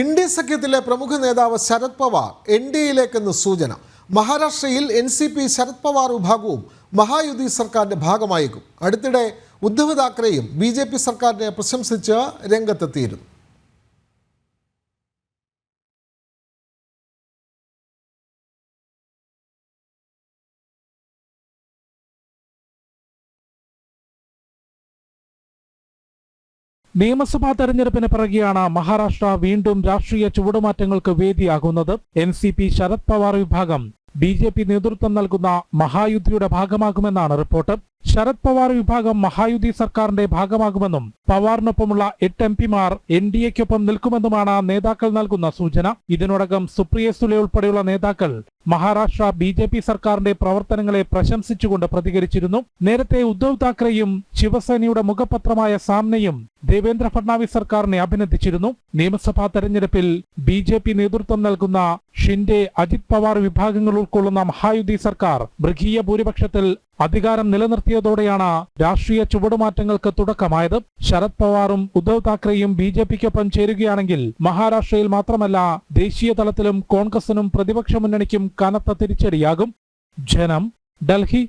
India സഖ്യത്തിലെ പ്രമുഖ നേതാവ് ശരത് പവാർ എൻ ഡി എയിലേക്കെന്ന് സൂചന. മഹാരാഷ്ട്രയിൽ N C P Sharad Pawar വിഭാഗവും മഹായുതി സർക്കാരിന്റെ ഭാഗമായേക്കും. അടുത്തിടെ ഉദ്ധവ് താക്കറെയും ബി ജെ പി സർക്കാരിനെ പ്രശംസിച്ച് രംഗത്തെത്തിയിരുന്നു. നിയമസഭാ തെരഞ്ഞെടുപ്പിന് പിറകെയാണ് മഹാരാഷ്ട്ര വീണ്ടും രാഷ്ട്രീയ ചുവടുമാറ്റങ്ങൾക്ക് വേദിയാകുന്നത്. N C P Sharad Pawar വിഭാഗം ബി ജെ പി നേതൃത്വം നൽകുന്ന മഹായുദ്ധിയുടെ ഭാഗമാകുമെന്നാണ് റിപ്പോർട്ട്. ശരത് പവാർ വിഭാഗം മഹായുതി സർക്കാരിന്റെ ഭാഗമാകുമെന്നും പവാറിനൊപ്പമുള്ള എട്ട് എം പിമാർ എൻ ഡി എക്കൊപ്പം നിൽക്കുമെന്നുമാണ് നേതാക്കൾ നൽകുന്ന സൂചന. ഇതിനോടകം സുപ്രിയ സുലെ ഉൾപ്പെടെയുള്ള നേതാക്കൾ മഹാരാഷ്ട്ര ബി ജെ പി സർക്കാരിന്റെ പ്രവർത്തനങ്ങളെ പ്രശംസിച്ചുകൊണ്ട് പ്രതികരിച്ചിരുന്നു. നേരത്തെ ഉദ്ധവ് താക്കറെയും ശിവസേനയുടെ മുഖപത്രമായ സാമ്നയും ദേവേന്ദ്ര ഫഡ്നാവിസ് സർക്കാരിനെ അഭിനന്ദിച്ചിരുന്നു. നിയമസഭാ തെരഞ്ഞെടുപ്പിൽ ബി ജെ പി നേതൃത്വം നൽകുന്ന ഷിൻഡെ അജിത് പവാർ വിഭാഗങ്ങൾ ഉൾക്കൊള്ളുന്ന മഹായുതി സർക്കാർ മൃഗീയ ഭൂരിപക്ഷത്തിൽ അധികാരം നിലനിർത്തിയതോടെയാണ് രാഷ്ട്രീയ ചുവടുമാറ്റങ്ങൾക്ക് തുടക്കമായത്. ശരത് പവാറും ഉദ്ധവ് താക്കറെയും ബി ജെ പിക്കൊപ്പം ചേരുകയാണെങ്കിൽ മഹാരാഷ്ട്രയിൽ മാത്രമല്ല ദേശീയ തലത്തിലും കോൺഗ്രസിനും പ്രതിപക്ഷ മുന്നണിക്കും കനത്ത തിരിച്ചടിയാകും. ജനം ഡൽഹി